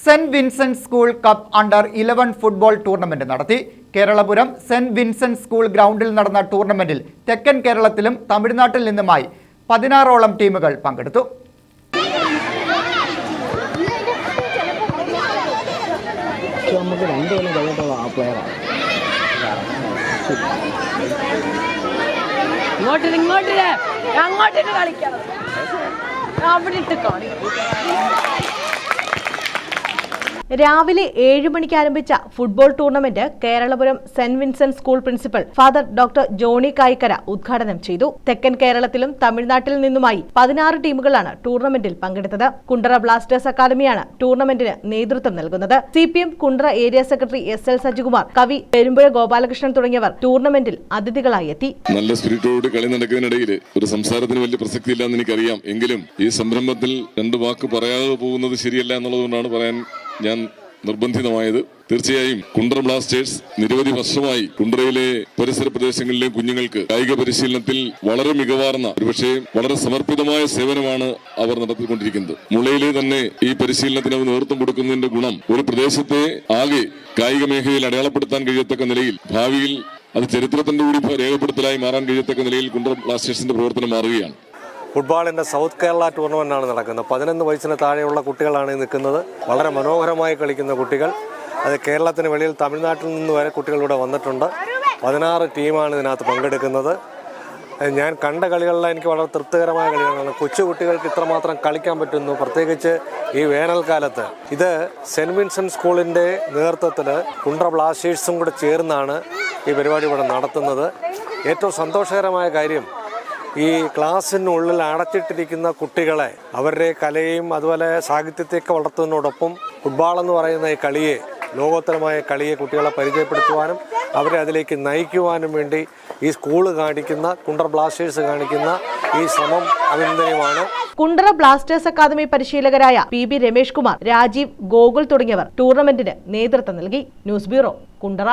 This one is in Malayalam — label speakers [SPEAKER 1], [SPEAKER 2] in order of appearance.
[SPEAKER 1] Saint Vincent school cup under eleven football tournament നടത്തി. കേരളപുരം സെന്റ് വിൻസെന്റ് സ്കൂൾ ഗ്രൗണ്ടിൽ നടന്ന ടൂർണമെന്റിൽ തെക്കൻ കേരളത്തിലും തമിഴ്നാട്ടിൽ നിന്നുമായി പതിനാറോളം ടീമുകൾ പങ്കെടുത്തു.
[SPEAKER 2] നമുക്ക് രണ്ട് കൊല്ലം കഴിഞ്ഞിട്ടുള്ള ആ പ്ലെയറാണ്
[SPEAKER 3] ഇങ്ങോട്ട് ഇങ്ങോട്ട് അങ്ങോട്ടിട്ട് കളിക്കണം. അവിടെ ഇട്ട് കാണിക്കും.
[SPEAKER 4] രാവിലെ ഏഴ് മണിക്ക് ആരംഭിച്ച football tournament Keralapuram saint Vincent school principal father doctor Johnny Kaikkara ഉദ്ഘാടനം ചെയ്തു. തെക്കൻ കേരളത്തിലും തമിഴ്നാട്ടിൽ നിന്നുമായി പതിനാറ് ടീമുകളാണ് ടൂർണമെന്റിൽ പങ്കെടുത്തത്. കുണ്ടറ ബ്ലാസ്റ്റേഴ്സ് അക്കാദമിയാണ് ടൂർണമെന്റിന് നേതൃത്വം നൽകുന്നത്. C P M Kundara area secretary S L Sajikumar കവി പെരുമ്പുഴ ഗോപാലകൃഷ്ണൻ തുടങ്ങിയവർ ടൂർണമെന്റിൽ അതിഥികളായി എത്തി
[SPEAKER 5] നല്ല സ്പിരിറ്റോട് കളി നടക്കുന്നതിനിടയിൽ ഒരു സംസാരത്തിന് വലിയ പ്രസക്തി ഇല്ലാന്ന് എനിക്കറിയാം. എങ്കിലും ഈ സംരംഭത്തിൽ രണ്ട് വാക്ക് പറയാതെ പോകുന്നത് ശരിയല്ല എന്നുള്ളതുകൊണ്ടാണ് പറയാൻ ഞാൻ നിർബന്ധിതമായത് തീർച്ചയായും കുണ്ടറ ബ്ലാസ്റ്റേഴ്സ് നിരവധി വർഷമായി കുണ്ടറയിലെ പരിസര പ്രദേശങ്ങളിലെ കുഞ്ഞുങ്ങൾക്ക് കായിക പരിശീലനത്തിൽ വളരെ മികവാർന്ന ഒരുപക്ഷെ വളരെ സമർപ്പിതമായ സേവനമാണ് അവർ നടത്തിക്കൊണ്ടിരിക്കുന്നത്. മുളയിലെ തന്നെ ഈ പരിശീലനത്തിന് അവർ നേതൃത്വം കൊടുക്കുന്നതിന്റെ ഗുണം ഒരു പ്രദേശത്തെ ആകെ കായിക മേഖലയിൽ അടയാളപ്പെടുത്താൻ കഴിയത്തക്ക നിലയിൽ ഭാവിയിൽ അത് ചരിത്രത്തിന്റെ കൂടി രേഖപ്പെടുത്തലായി മാറാൻ കഴിയത്തക്ക നിലയിൽ കുണ്ടറ ബ്ലാസ്റ്റേഴ്സിന്റെ പ്രവർത്തനം മാറുകയാണ്.
[SPEAKER 6] ഫുട്ബോളിന്റെ സൗത്ത് കേരള ടൂർണമെന്റാണ് നടക്കുന്നത്. പതിനൊന്ന് വയസ്സിന് താഴെയുള്ള കുട്ടികളാണ് നിൽക്കുന്നത്. വളരെ മനോഹരമായി കളിക്കുന്ന കുട്ടികൾ. അത് കേരളത്തിന് വെളിയിൽ തമിഴ്നാട്ടിൽ നിന്ന് വരെ കുട്ടികളിവിടെ വന്നിട്ടുണ്ട്. പതിനാറ് ടീമാണ് ഇതിനകത്ത് പങ്കെടുക്കുന്നത്. ഞാൻ കണ്ട കളികളിൽ എനിക്ക് വളരെ തൃപ്തികരമായ കളികളാണ്. കൊച്ചു കുട്ടികൾക്ക് ഇത്രമാത്രം കളിക്കാൻ പറ്റുന്നു. പ്രത്യേകിച്ച് ഈ വേനൽക്കാലത്ത്. ഇത് സെന്റ് വിൻസെന്റ് സ്കൂളിന്റെ നേതൃത്വത്തിൽ കുണ്ട്ര ബ്ലാസ്റ്റേഴ്സും കൂടെ ചേർന്നാണ് ഈ പരിപാടി ഇവിടെ നടത്തുന്നത്. ഏറ്റവും സന്തോഷകരമായ കാര്യം ഈ ക്ലാസ്സിനുള്ളിൽ അടച്ചിട്ടിരിക്കുന്ന കുട്ടികളെ അവരുടെ കലയും അതുപോലെ സാഹിത്യത്തെയൊക്കെ വളർത്തുന്നതോടൊപ്പം ഫുട്ബോൾ എന്ന് പറയുന്ന ഈ കളിയെ ലോകോത്തരമായ കളിയെ കുട്ടികളെ പരിചയപ്പെടുത്തുവാനും അവരെ അതിലേക്ക് നയിക്കുവാനും വേണ്ടി ഈ സ്കൂൾ കാണിക്കുന്ന കുണ്ടർ ബ്ലാസ്റ്റേഴ്സ് കാണിക്കുന്ന ഈ ശ്രമം അഭിനന്ദനീയമാണ്.
[SPEAKER 4] കുണ്ടറ ബ്ലാസ്റ്റേഴ്സ് അക്കാദമി പരിശീലകരായ പി ബി രമേഷ് കുമാർ രാജീവ് ഗോകുൽ തുടങ്ങിയവർ ടൂർണമെന്റിന് നേതൃത്വം നൽകി. News bureau Kundara.